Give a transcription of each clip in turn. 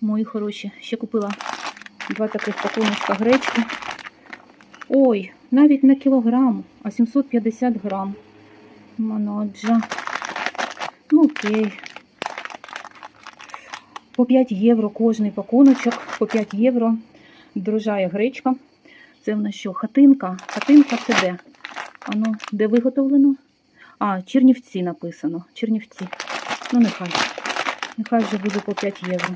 Мої хороші. Ще купила два таких пакуночка гречки. Ой, навіть не кілограм, а 750 грам. Маноджа. Ну окей. По 5 євро кожний пакуночок, по 5 євро. Дорожає гречка. Це в нас що? Хатинка. Хатинка це де? Ану, де виготовлено? А, Чернівці написано. Чернівці. Ну, нехай. Нехай вже буде по 5 євро.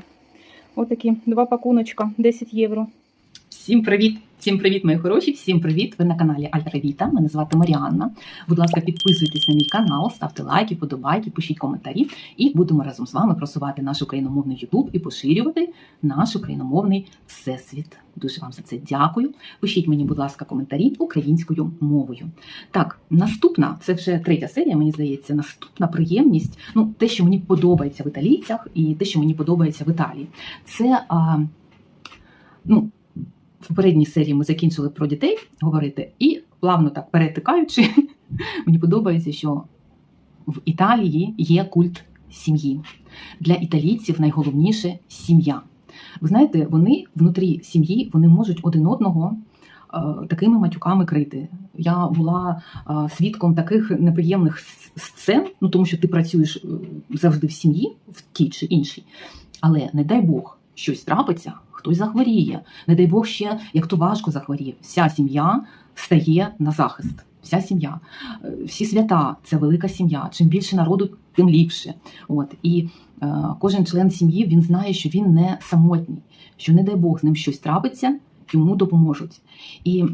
Отакі два пакуночка, 10 євро. Всім привіт! Всім привіт, мої хороші! Всім привіт! Ви на каналі Альтравіта. Мене звати Маріанна. Будь ласка, підписуйтесь на мій канал, ставте лайки, подобайки, пишіть коментарі, і будемо разом з вами просувати наш україномовний Ютуб і поширювати наш україномовний всесвіт. Дуже вам за це дякую. Пишіть мені, будь ласка, коментарі українською мовою. Так, наступна, це вже третя серія, мені здається, наступна приємність. Ну, те, що мені подобається в італійцях, і те, що мені подобається в Італії, це а, ну. Попередній серії ми закінчили про дітей говорити, і плавно так перетикаючи, мені подобається, що в Італії є культ сім'ї. Для італійців найголовніше сім'я. Ви знаєте, вони внутрі сім'ї вони можуть один одного е, такими матюками крити. Я була е, свідком таких неприємних сцен, ну тому що ти працюєш е, завжди в сім'ї, в тій чи іншій. Але не дай Бог, щось трапиться, хтось захворіє. Не дай Бог ще, як то важко захворіє. Вся сім'я стає на захист. Вся сім'я, Е, всі свята це велика сім'я. Чим більше народу, тим ліпше. От і е, кожен член сім'ї він знає, що він не самотній, що не дай Бог з ним щось трапиться, йому допоможуть. І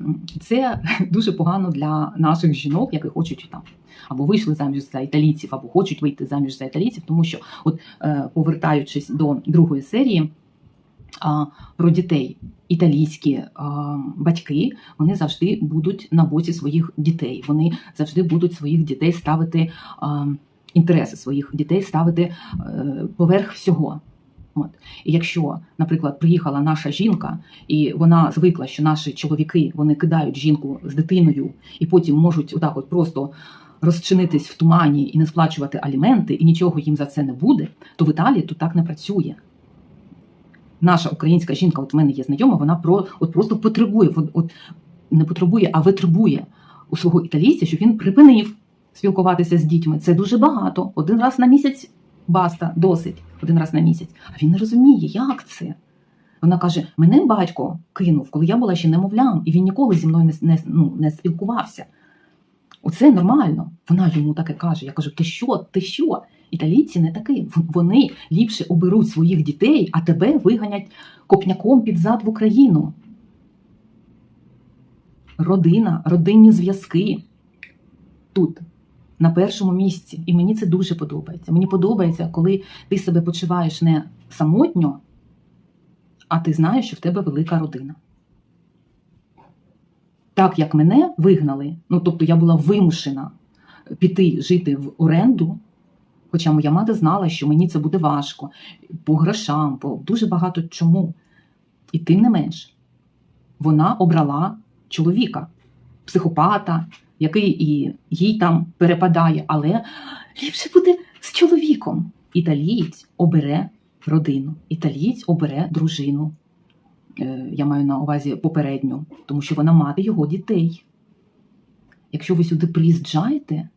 це дуже погано для наших жінок, які хочуть там або вийшли заміж за італійців, або хочуть вийти заміж за італійців, тому що, от е, повертаючись до другої серії. А, Про дітей італійські а, батьки вони завжди будуть на боці своїх дітей. Вони завжди будуть своїх дітей ставити а, інтереси своїх дітей ставити е, поверх всього. От і якщо, наприклад, приїхала наша жінка, і вона звикла, що наші чоловіки вони кидають жінку з дитиною, і потім можуть отак, от просто розчинитись в тумані і не сплачувати аліменти, і нічого їм за це не буде, то в Італії тут так не працює. Наша українська жінка, от в мене є знайома, вона про от просто потребує, от, не потребує, а витребує у свого італійця, щоб він припинив спілкуватися з дітьми. Це дуже багато. Один раз на місяць баста, досить, один раз на місяць. А він не розуміє, як це. Вона каже: мене батько кинув, коли я була ще немовлям, і він ніколи зі мною не, не, ну, не спілкувався. Оце нормально. Вона йому таке каже. Я кажу: ти що? Ти що? Італійці не такі. Вони ліпше оберуть своїх дітей, а тебе виганять копняком під зад в Україну. Родина, родинні зв'язки тут на першому місці. І мені це дуже подобається. Мені подобається, коли ти себе почуваєш не самотньо, а ти знаєш, що в тебе велика родина. Так як мене вигнали, ну тобто я була вимушена піти жити в оренду, хоча моя мати знала, що мені це буде важко по грошам, по дуже багато чому. І тим не менш, вона обрала чоловіка, психопата, який і їй там перепадає, але ліпше буде з чоловіком. Італієць обере родину, італієць обере дружину. Е, Я маю на увазі попередню, тому що вона мати його дітей. Якщо ви сюди приїжджаєте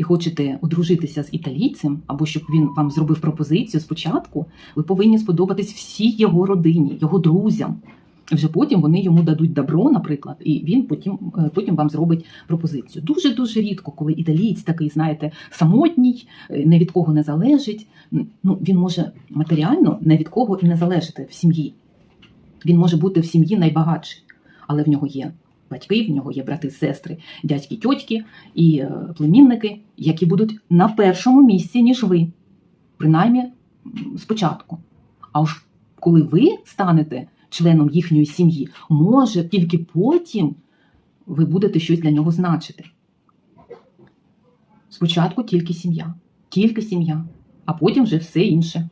і хочете одружитися з італійцем, або щоб він вам зробив пропозицію спочатку, ви повинні сподобатись всій його родині, його друзям. Вже потім вони йому дадуть добро, наприклад, і він потім, е, потім вам зробить пропозицію. Дуже дуже рідко, коли італієць такий, знаєте, самотній, не від кого не залежить. Ну він може матеріально не від кого і не залежати в сім'ї. Він може бути в сім'ї найбагатший, але в нього є батьки, в нього є брати, сестри, дядьки, тьотьки і е, племінники, які будуть на першому місці, ніж ви, принаймні спочатку. А уж коли ви станете членом їхньої сім'ї, може тільки потім ви будете щось для нього значити. Спочатку тільки сім'я, тільки сім'я, а потім вже все інше.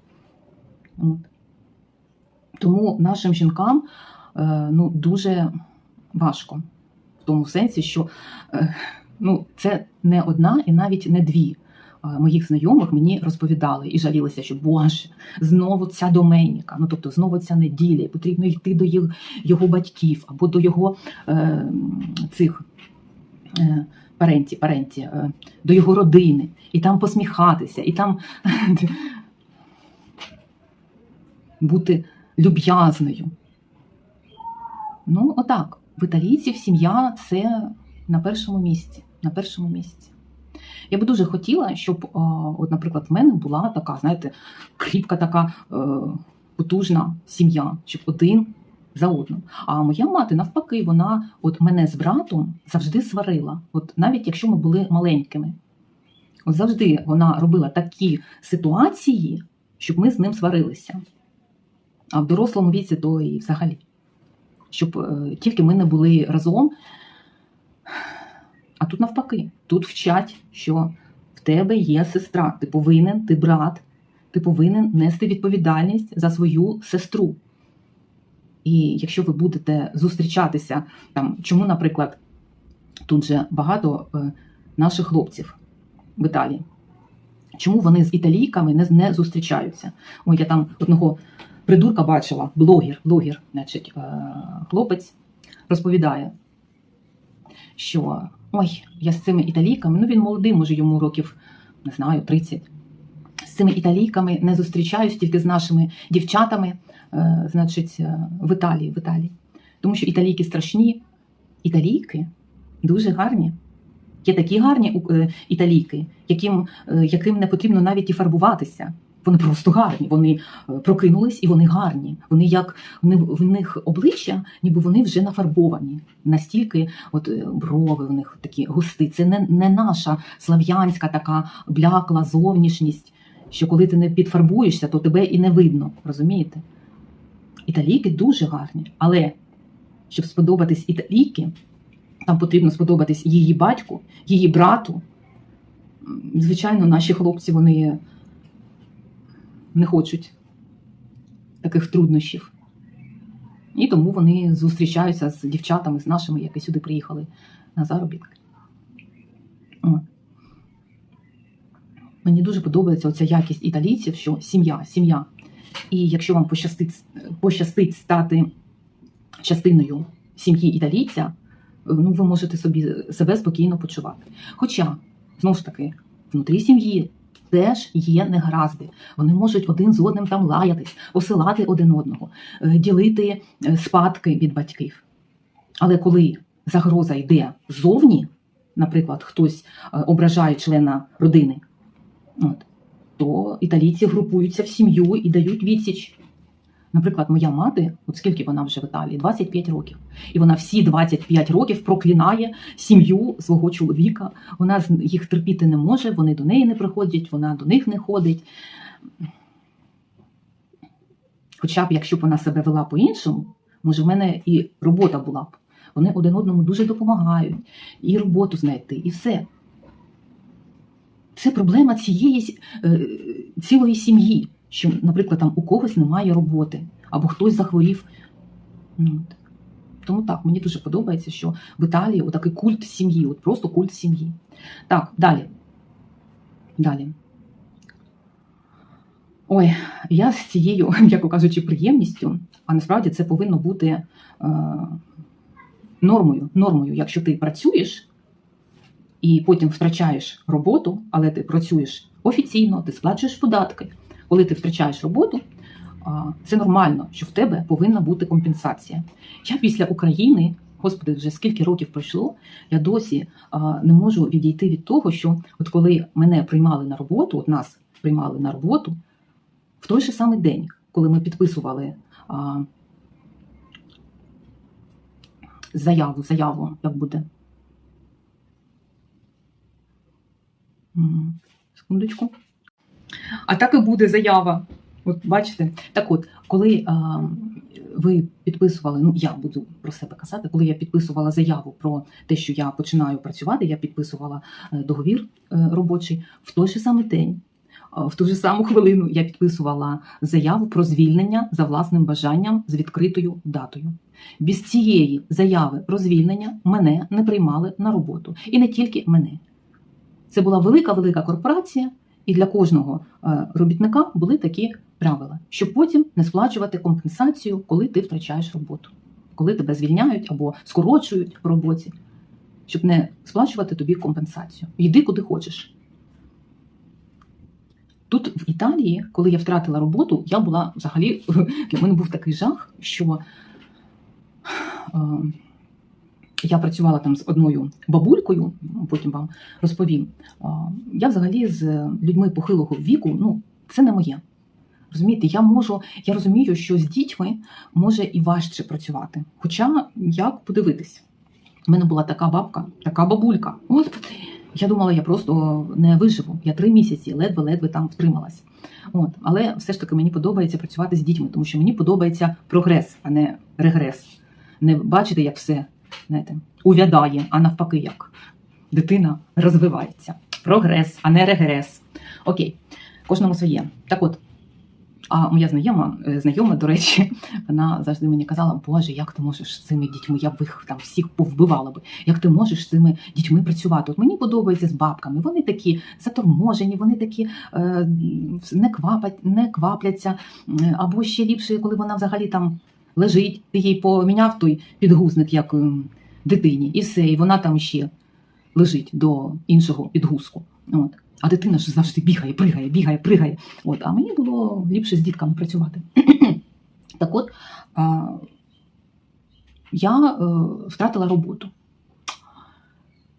Тому нашим жінкам е, ну, дуже важко в тому сенсі, що е, ну, це не одна і навіть не дві е, моїх знайомих мені розповідали і жалілися, що Боже, знову ця доменіка, ну тобто знову ця неділя, і потрібно йти до їх, його батьків або до його е, цих е, паренті, паренті, е, до його родини, і там посміхатися, і там бути люб'язною. Ну, отак. В італійців сім'я це на першому місці. На першому місці. Я би дуже хотіла, щоб, е, от, наприклад, в мене була така, знаєте, кріпка така е, потужна сім'я, щоб один за одним. А моя мати, навпаки, вона от мене з братом завжди сварила, от навіть якщо ми були маленькими. От завжди вона робила такі ситуації, щоб ми з ним сварилися. А в дорослому віці то і взагалі. Щоб е, тільки ми не були разом. А тут навпаки, тут вчать, що в тебе є сестра, ти повинен, ти брат, ти повинен нести відповідальність за свою сестру. І якщо ви будете зустрічатися, там, чому, наприклад, тут же багато е, наших хлопців в Італії, чому вони з італійками не, зустрічаються? Ой, я там одного придурка бачила, блогер, блогер, значить, е, хлопець розповідає, що ой, я з цими італійками, ну він молодий, може йому років, не знаю, 30. З цими італійками не зустрічаюсь тільки з нашими дівчатами, е, значить, е, в Італії, в Італії. Тому що італійки страшні, італійки дуже гарні. Є такі гарні італійки, яким, яким не потрібно навіть і фарбуватися. Вони просто гарні. Вони е, прокинулись і вони гарні. Вони як в них обличчя, ніби вони вже нафарбовані. Настільки от е, брови в них такі густі. Це не, не наша слав'янська така блякла зовнішність, що коли ти не підфарбуєшся, то тебе і не видно. Розумієте? Італійки дуже гарні, але щоб сподобатись італійки, там потрібно сподобатись її батьку, її брату. Звичайно, наші хлопці вони не хочуть таких труднощів. І тому вони зустрічаються з дівчатами, з нашими, які сюди приїхали на заробітки. Мені дуже подобається оця якість італійців, що сім'я, сім'я. І якщо вам пощастить, пощастить стати частиною сім'ї італійця, ну, ви можете собі себе спокійно почувати. Хоча, знову ж таки, внутрі сім'ї теж є негаразди. Вони можуть один з одним там лаятись, посилати один одного, е, ділити е, спадки від батьків. Але коли загроза йде ззовні, наприклад, хтось е, ображає члена родини, от, то італійці групуються в сім'ю і дають відсіч. Наприклад, моя мати, от скільки вона вже в Італії, 25 років, і вона всі 25 років проклинає сім'ю свого чоловіка. Вона їх терпіти не може, вони до неї не приходять, вона до них не ходить. Хоча б якщо б вона себе вела по-іншому, може, в мене і робота була б. Вони один одному дуже допомагають, і роботу знайти, і все. Це проблема цієї е, цілої сім'ї, що, наприклад, там у когось немає роботи, або хтось захворів. Ну, От. Тому так, мені дуже подобається, що в Італії отакий культ сім'ї, от просто культ сім'ї. Так, далі. Далі. Ой, я з цією, м'яко кажучи, приємністю, а насправді це повинно бути е, нормою. Нормою, якщо ти працюєш і потім втрачаєш роботу, але ти працюєш офіційно, ти сплачуєш податки. Коли ти втрачаєш роботу, це нормально, що в тебе повинна бути компенсація. Я після України, господи, вже скільки років пройшло, я досі не можу відійти від того, що от коли мене приймали на роботу, от нас приймали на роботу, в той же самий день, коли ми підписували заяву, заяву, як буде. Секундочку. А так і буде заява. От бачите, так от, коли а, ви підписували, ну я буду про себе казати, коли я підписувала заяву про те, що я починаю працювати, я підписувала е, договір е, робочий в той же самий день. В ту ж саму хвилину я підписувала заяву про звільнення за власним бажанням з відкритою датою. Без цієї заяви про звільнення мене не приймали на роботу. І не тільки мене. Це була велика-велика корпорація, і для кожного е, робітника були такі правила, щоб потім не сплачувати компенсацію, коли ти втрачаєш роботу, коли тебе звільняють або скорочують по роботі, щоб не сплачувати тобі компенсацію. Йди куди хочеш. Тут в Італії, коли я втратила роботу, я була взагалі для мене був такий жах, що е, я працювала там з одною бабулькою, потім вам розповім. Я взагалі з людьми похилого віку, ну це не моє. Розумієте, я можу, я розумію, що з дітьми може і важче працювати. Хоча як подивитись, у мене була така бабка, така бабулька. Господи, я думала, я просто не виживу. Я три місяці ледве-ледве там втрималась. От, але все ж таки мені подобається працювати з дітьми, тому що мені подобається прогрес, а не регрес. Не бачити, як все знаєте, увядає, а навпаки, як дитина розвивається. Прогрес, а не регрес. Окей, кожному своє. Так от. А моя знайома, е, знайома, до речі, вона завжди мені казала, Боже, як ти можеш з цими дітьми? Я б їх там всіх повбивала би. Як ти можеш з цими дітьми працювати? От мені подобається з бабками. Вони такі заторможені, вони такі е, не квапать, не квапляться. Або ще ліпше, коли вона взагалі там лежить, ти їй поміняв той підгузник, як е, дитині, і все, і вона там ще лежить до іншого підгузку. От. А дитина ж завжди бігає, пригає, бігає, пригає. От, а мені було ліпше з дітками працювати. так от а, я е, втратила роботу.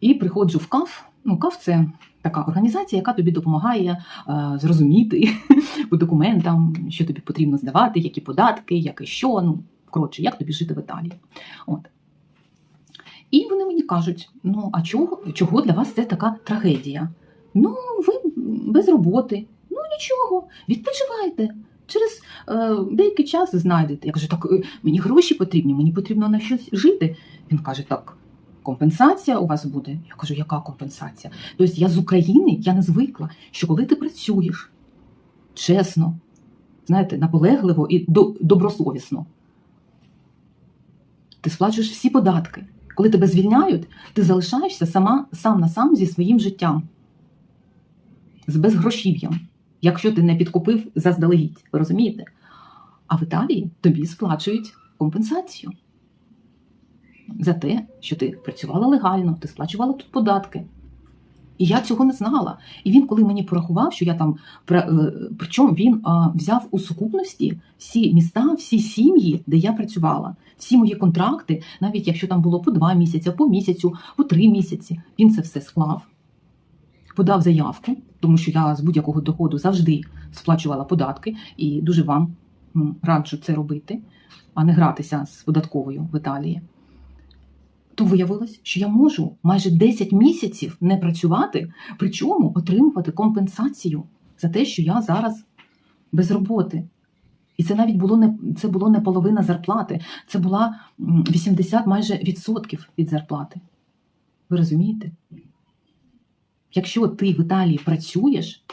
І приходжу в КАФ. Ну, КАФ це така організація, яка тобі допомагає е, зрозуміти по документам, що тобі потрібно здавати, які податки, яке що. Ну, коротше, як тобі жити в Італії. От. І вони мені кажуть: ну, а чого, чого для вас це така трагедія? Ну, ви без роботи. Ну нічого, відпочивайте. Через е, деякий час знайдете. Я кажу, так е, мені гроші потрібні, мені потрібно на щось жити. Він каже, так, компенсація у вас буде. Я кажу, яка компенсація? Тобто я з України, я не звикла, що коли ти працюєш чесно, знаєте, наполегливо і добросовісно, ти сплачуєш всі податки. Коли тебе звільняють, ти залишаєшся сама сам на сам зі своїм життям з безгрошів'ям, якщо ти не підкупив заздалегідь, розумієте? А в Італії тобі сплачують компенсацію за те, що ти працювала легально, ти сплачувала тут податки. І я цього не знала. І він, коли мені порахував, що я там е, причому він взяв у сукупності всі міста, всі сім'ї, де я працювала, всі мої контракти, навіть якщо там було по два місяці, по місяцю, по три місяці, він це все склав подав заявку, тому що я з будь-якого доходу завжди сплачувала податки, і дуже вам раджу це робити, а не гратися з податковою в Італії. То виявилось, що я можу майже 10 місяців не працювати, причому отримувати компенсацію за те, що я зараз без роботи. І це навіть було не це було не половина зарплати, це була 80 майже відсотків від зарплати. Ви розумієте? Якщо ти в Італії працюєш,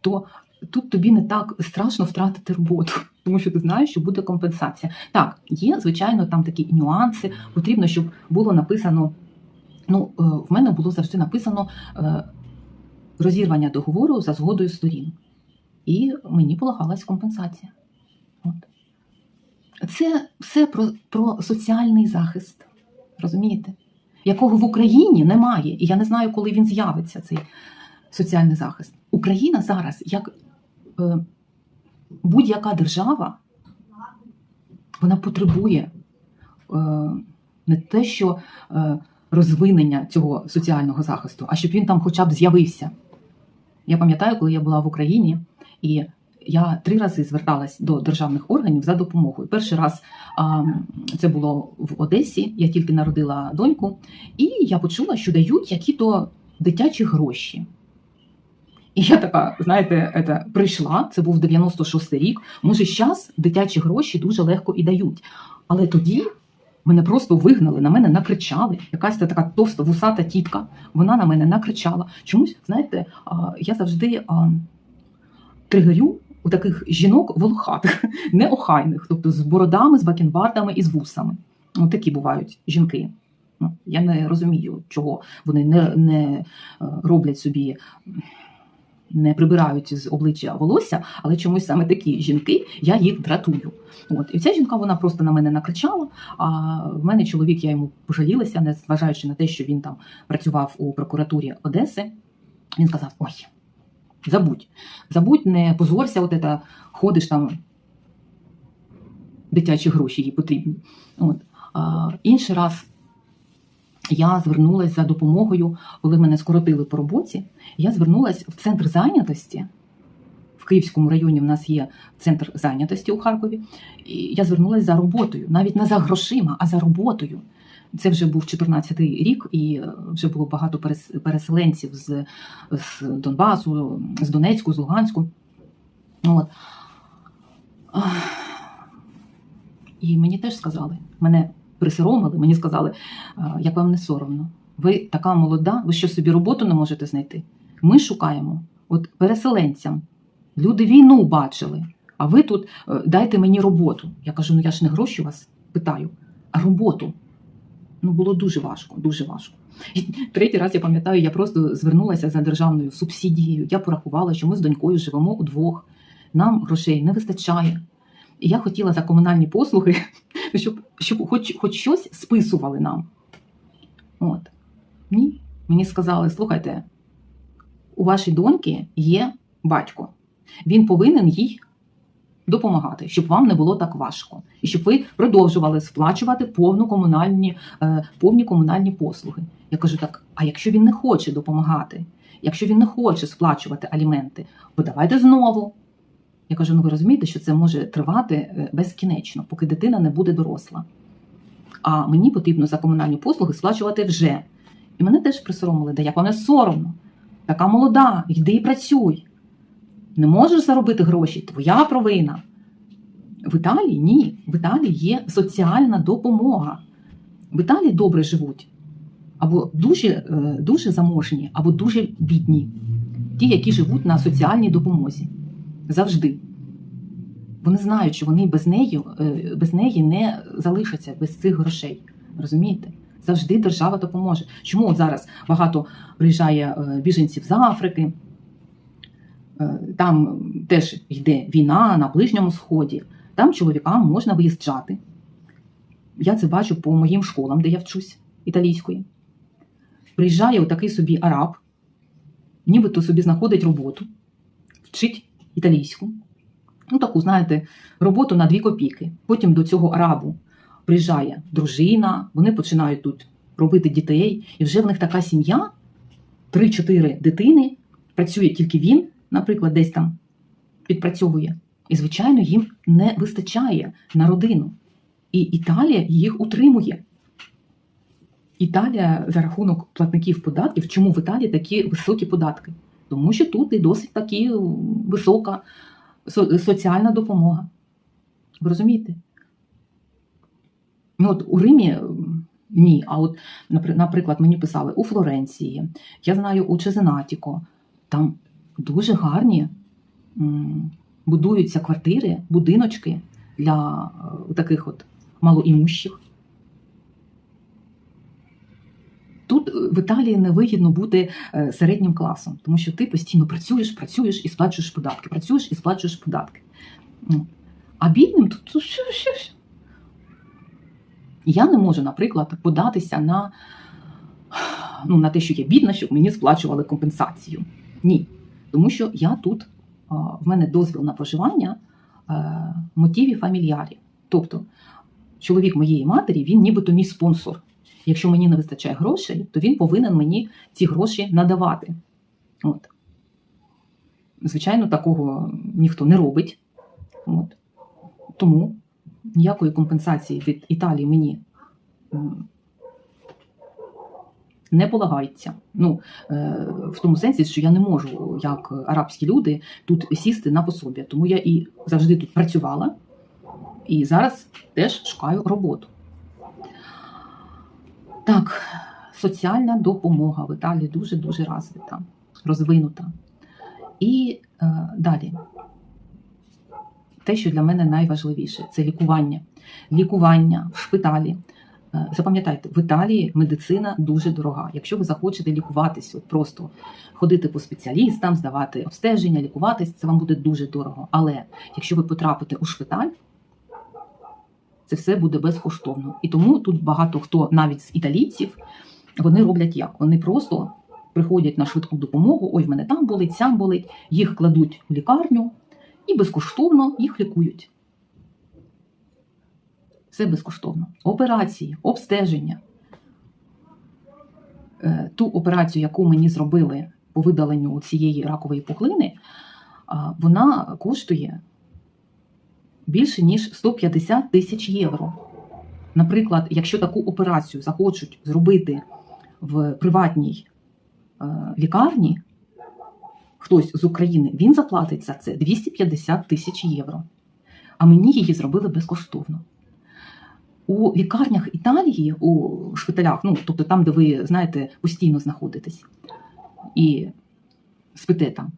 то тут тобі не так страшно втратити роботу, тому що ти знаєш, що буде компенсація. Так, є, звичайно, там такі нюанси. Потрібно, щоб було написано. Ну, е, в мене було завжди написано е, розірвання договору за згодою сторін. І мені полагалась компенсація. От. Це все про, про соціальний захист. Розумієте? якого в Україні немає, і я не знаю, коли він з'явиться, цей соціальний захист. Україна зараз, як будь-яка держава, вона потребує е, не те, що е, розвинення цього соціального захисту, а щоб він там хоча б з'явився. Я пам'ятаю, коли я була в Україні, і я три рази зверталась до державних органів за допомогою. Перший раз це було в Одесі, я тільки народила доньку, і я почула, що дають які-то дитячі гроші. І я така, знаєте, це, прийшла, це був 96-й рік. Може, зараз дитячі гроші дуже легко і дають. Але тоді мене просто вигнали, на мене накричали. Якась та така товста вусата тітка, вона на мене накричала. Чомусь, знаєте, я завжди тригерю у таких жінок волохатих, неохайних, тобто з бородами, з бакенбардами і з вусами. От такі бувають жінки. Ну, я не розумію, чого вони не, не е, роблять собі, не прибирають з обличчя волосся, але чомусь саме такі жінки, я їх дратую. От. І ця жінка вона просто на мене накричала. А в мене чоловік, я йому пожалілася, не зважаючи на те, що він там працював у прокуратурі Одеси. Він сказав: Ой, забудь, забудь, не позорся, от это, ходиш там, дитячі гроші їй потрібні. От. А, інший раз я звернулася за допомогою, коли мене скоротили по роботі. Я звернулася в центр зайнятості. В Київському районі в нас є центр зайнятості у Харкові. І я звернулася за роботою, навіть не за грошима, а за роботою. Це вже був 14-й рік, і е, вже було багато переселенців з, з Донбасу, з Донецьку, з Луганську. От. І мені теж сказали, мене присоромили, мені сказали, як вам не соромно. Ви така молода, ви що собі роботу не можете знайти? Ми шукаємо от переселенцям. Люди війну бачили, а ви тут е, дайте мені роботу. Я кажу, ну я ж не гроші вас питаю, а роботу. Ну було дуже важко, дуже важко. І третій раз я пам'ятаю, я просто звернулася за державною субсидією. Я порахувала, що ми з донькою живемо удвох. Нам грошей не вистачає. І я хотіла за комунальні послуги, щоб, щоб хоч, хоч щось списували нам. От. Ні. Мені сказали: слухайте, у вашій доньки є батько. Він повинен їй допомагати, щоб вам не було так важко, і щоб ви продовжували сплачувати повну комунальні, е, повні комунальні послуги. Я кажу так: а якщо він не хоче допомагати, якщо він не хоче сплачувати аліменти, подавайте знову. Я кажу: ну ви розумієте, що це може тривати е, безкінечно, поки дитина не буде доросла. А мені потрібно за комунальні послуги сплачувати вже. І мене теж присоромили, да як не соромно. Така молода, йди і працюй. Не можеш заробити гроші, твоя провина. В Італії ні. В Італії є соціальна допомога. В Італії добре живуть. Або дуже, е, дуже заможні, або дуже бідні. Ті, які живуть на соціальній допомозі. Завжди. Вони знають, що вони без неї, е, без неї не залишаться без цих грошей. Розумієте? Завжди держава допоможе. Чому от зараз багато приїжджає е, біженців з Африки? Е, Там теж йде війна на Ближньому Сході. Там чоловікам можна виїжджати. Я це бачу по моїм школам, де я вчусь італійської. Приїжджає отакий собі араб, нібито собі знаходить роботу, вчить італійську. Ну, таку, знаєте, роботу на дві копійки. Потім до цього арабу приїжджає дружина, вони починають тут робити дітей, і вже в них така сім'я, 3-4 дитини, працює тільки він, наприклад, десь там підпрацьовує. І, звичайно, їм не вистачає на родину. І Італія їх утримує. Італія за рахунок платників податків, чому в Італії такі високі податки? Тому що тут і досить такі висока соціальна допомога. Ви розумієте? Ну, от у Римі ні. А от, наприклад, мені писали у Флоренції, я знаю у Чезенатіко, там дуже гарні будуються квартири, будиночки для е, таких от малоімущих. Тут е, в Італії не вигідно бути е, середнім класом, тому що ти постійно працюєш, працюєш і сплачуєш податки, працюєш і сплачуєш податки. Ну, А бідним тут? Я не можу, наприклад, податися на, ну, на те, що я бідна, щоб мені сплачували компенсацію. Ні. Тому що я тут, в мене дозвіл на проживання е, мотиві фамільярі. Тобто, чоловік моєї матері, він нібито мій спонсор. Якщо мені не вистачає грошей, то він повинен мені ці гроші надавати. От. Звичайно, такого ніхто не робить. От. Тому ніякої компенсації від Італії мені не полагається. Ну, е, в тому сенсі, що я не можу, як арабські люди, тут сісти на пособі. Тому я і завжди тут працювала, і зараз теж шукаю роботу. Так, соціальна допомога в Італії дуже-дуже розвита, розвинута. І е, далі. Те, що для мене найважливіше, це лікування. Лікування в шпиталі Е, Запам'ятайте, в Італії медицина дуже дорога. Якщо ви захочете лікуватись, от просто ходити по спеціалістам, здавати обстеження, лікуватись, це вам буде дуже дорого. Але якщо ви потрапите у шпиталь, це все буде безкоштовно. І тому тут багато хто, навіть з італійців, вони роблять як? Вони просто приходять на швидку допомогу. Ой, в мене там болить, сям болить, їх кладуть в лікарню і безкоштовно їх лікують. Все безкоштовно. Операції, обстеження. Е, Ту операцію, яку мені зробили по видаленню цієї ракової пухлини, вона коштує більше ніж 150 тисяч євро. Наприклад, якщо таку операцію захочуть зробити в приватній е, лікарні, хтось з України, він заплатить за це 250 тисяч євро. А мені її зробили безкоштовно. У лікарнях Італії, у шпиталях, ну тобто там, де ви знаєте, постійно знаходитесь і спите там,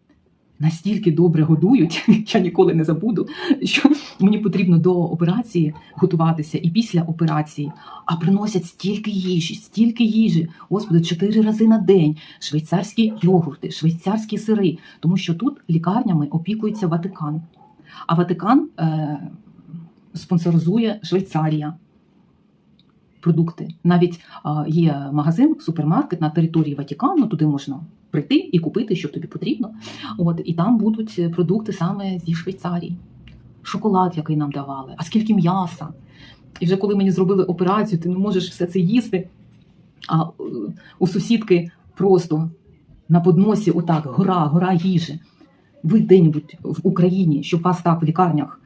настільки добре годують, я ніколи не забуду, що мені потрібно до операції готуватися і після операції, а приносять стільки їжі, стільки їжі, господи, чотири рази на день, швейцарські йогурти, швейцарські сири, тому що тут лікарнями опікується Ватикан. А Ватикан е, спонсоризує Швейцарія. Продукти. Навіть а, є магазин, супермаркет на території Ватикану, туди можна прийти і купити, що тобі потрібно. От, і там будуть продукти саме зі Швейцарії. Шоколад, який нам давали, а скільки м'яса. І вже коли мені зробили операцію, ти не можеш все це їсти. А е, у сусідки просто на подносі, отак, гора, гора їжі. Ви де-небудь в Україні, щоб вас так в лікарнях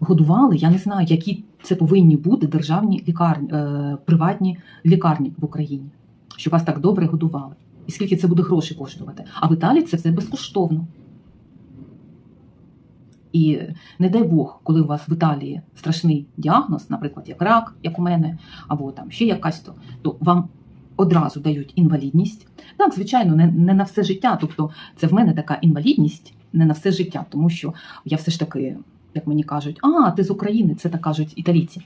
годували, я не знаю, які це повинні бути державні лікарні, е, приватні лікарні в Україні, щоб вас так добре годували. І скільки це буде грошей коштувати. А в Італії це все безкоштовно. І не дай Бог, коли у вас в Італії страшний діагноз, наприклад, як рак, як у мене, або там ще якась, то, то вам одразу дають інвалідність. Так, звичайно, не, не на все життя. Тобто, це в мене така інвалідність не на все життя, тому що я все ж таки, як мені кажуть, а ти з України, це так кажуть італійці.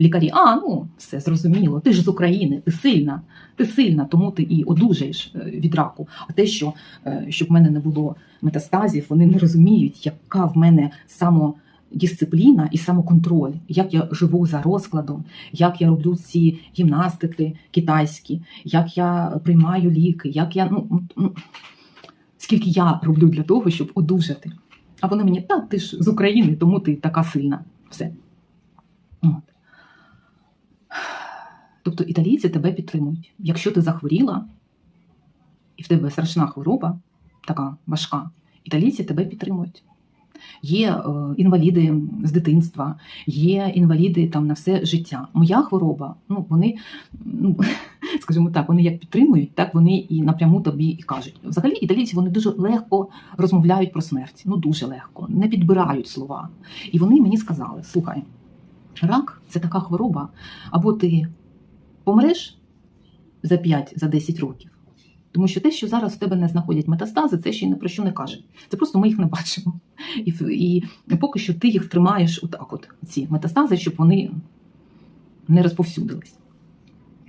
Лікарі, а ну все зрозуміло, ти ж з України, ти сильна, ти сильна, тому ти і одужаєш е, від раку. А те, що е, щоб в мене не було метастазів, вони не розуміють, яка в мене самодисципліна і самоконтроль, як я живу за розкладом, як я роблю ці гімнастики китайські, як я приймаю ліки, як я ну скільки я роблю для того, щоб одужати. А вони мені, та ти ж з України, тому ти така сильна. Все. От. Тобто італійці тебе підтримують. Якщо ти захворіла, і в тебе страшна хвороба, така важка, італійці тебе підтримують. Є е, інваліди з дитинства, є інваліди там на все життя. Моя хвороба, ну вони, ну скажімо так, вони як підтримують, так вони і напряму тобі і кажуть. Взагалі, італійці вони дуже легко розмовляють про смерть. Ну дуже легко, не підбирають слова. І вони мені сказали: слухай, рак це така хвороба, або ти помреш за 5 за 10 років. Тому що те, що зараз в тебе не знаходять метастази, це ще ні про що не каже. Це просто ми їх не бачимо. І, і поки що ти їх тримаєш отак, от ці метастази, щоб вони не розповсюдились.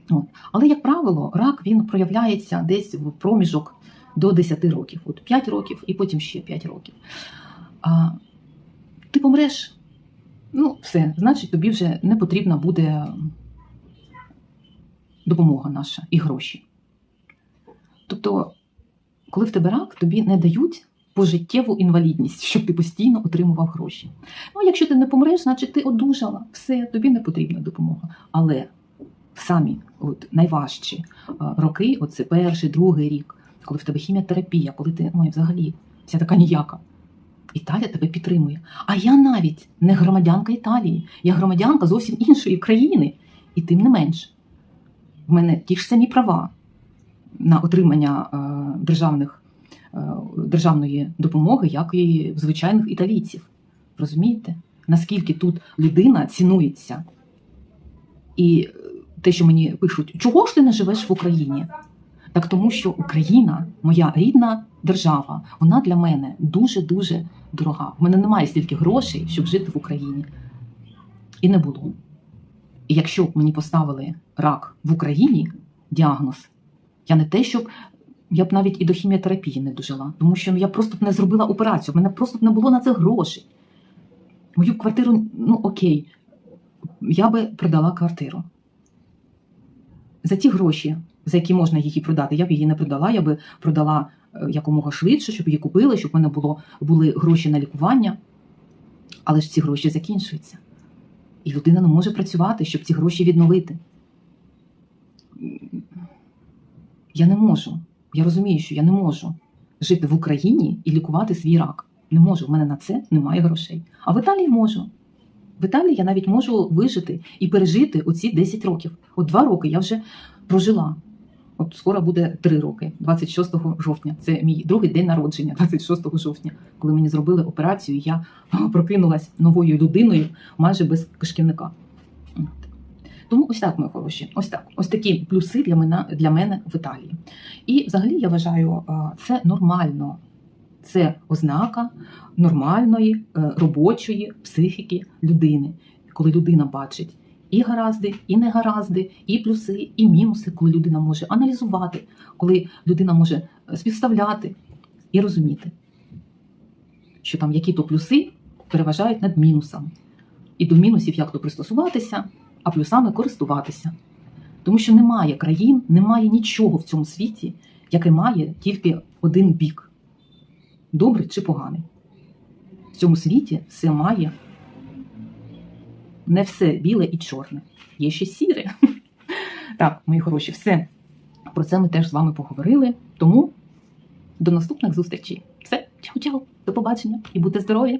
От. Але, як правило, рак він проявляється десь в проміжок до 10 років, от 5 років і потім ще 5 років. А, Ти помреш, ну, все, значить, тобі вже не потрібна буде допомога наша і гроші. Тобто, коли в тебе рак, тобі не дають пожиттєву інвалідність, щоб ти постійно отримував гроші. Ну, якщо ти не помреш, значить ти одужала, все, тобі не потрібна допомога. Але самі от, найважчі е, роки, оце перший, другий рік, коли в тебе хіміотерапія, коли ти ой, взагалі вся така ніяка. Італія тебе підтримує. А я навіть не громадянка Італії, я громадянка зовсім іншої країни. І тим не менш, в мене ті ж самі права на отримання е, державних, е, державної допомоги, як і в звичайних італійців. Розумієте? Наскільки тут людина цінується? І те, що мені пишуть, чого ж ти не живеш в Україні? Так тому, що Україна, моя рідна держава, вона для мене дуже-дуже дорога. У мене немає стільки грошей, щоб жити в Україні. І не було. І якщо б мені поставили рак в Україні, діагноз, я не те, щоб я б навіть і до хіміотерапії не дожила, тому що ну, я просто б не зробила операцію, в мене просто б не було на це грошей. Мою квартиру, ну окей, я би продала квартиру. За ті гроші, за які можна її продати, я б її не продала, я би продала е, якомога швидше, щоб її купили, щоб в мене було, були гроші на лікування. Але ж ці гроші закінчуються. І людина не може працювати, щоб ці гроші відновити. Я не можу. Я розумію, що я не можу жити в Україні і лікувати свій рак. Не можу. В мене на це немає грошей. А в Італії можу. В Італії я навіть можу вижити і пережити оці 10 років. От два роки я вже прожила. От скоро буде три роки, 26 жовтня. Це мій другий день народження, 26 жовтня, коли мені зробили операцію, я прокинулась новою людиною майже без кишківника. Тому ось так, мої хороші, ось так. Ось такі плюси для мене, для мене в Італії. І взагалі я вважаю, це нормально. Це ознака нормальної е, робочої психіки людини, коли людина бачить і гаразди, і негаразди, і плюси, і мінуси, коли людина може аналізувати, коли людина може е, співставляти і розуміти, що там які то плюси переважають над мінусами. І до мінусів як то пристосуватися, а плюсами користуватися. Тому що немає країн, немає нічого в цьому світі, яке має тільки один бік добрий чи поганий. В цьому світі все має не все біле і чорне, є ще сіре. Так, мої хороші, все. Про це ми теж з вами поговорили. Тому до наступних зустрічей. Все, чао-чао, до побачення і будьте здорові!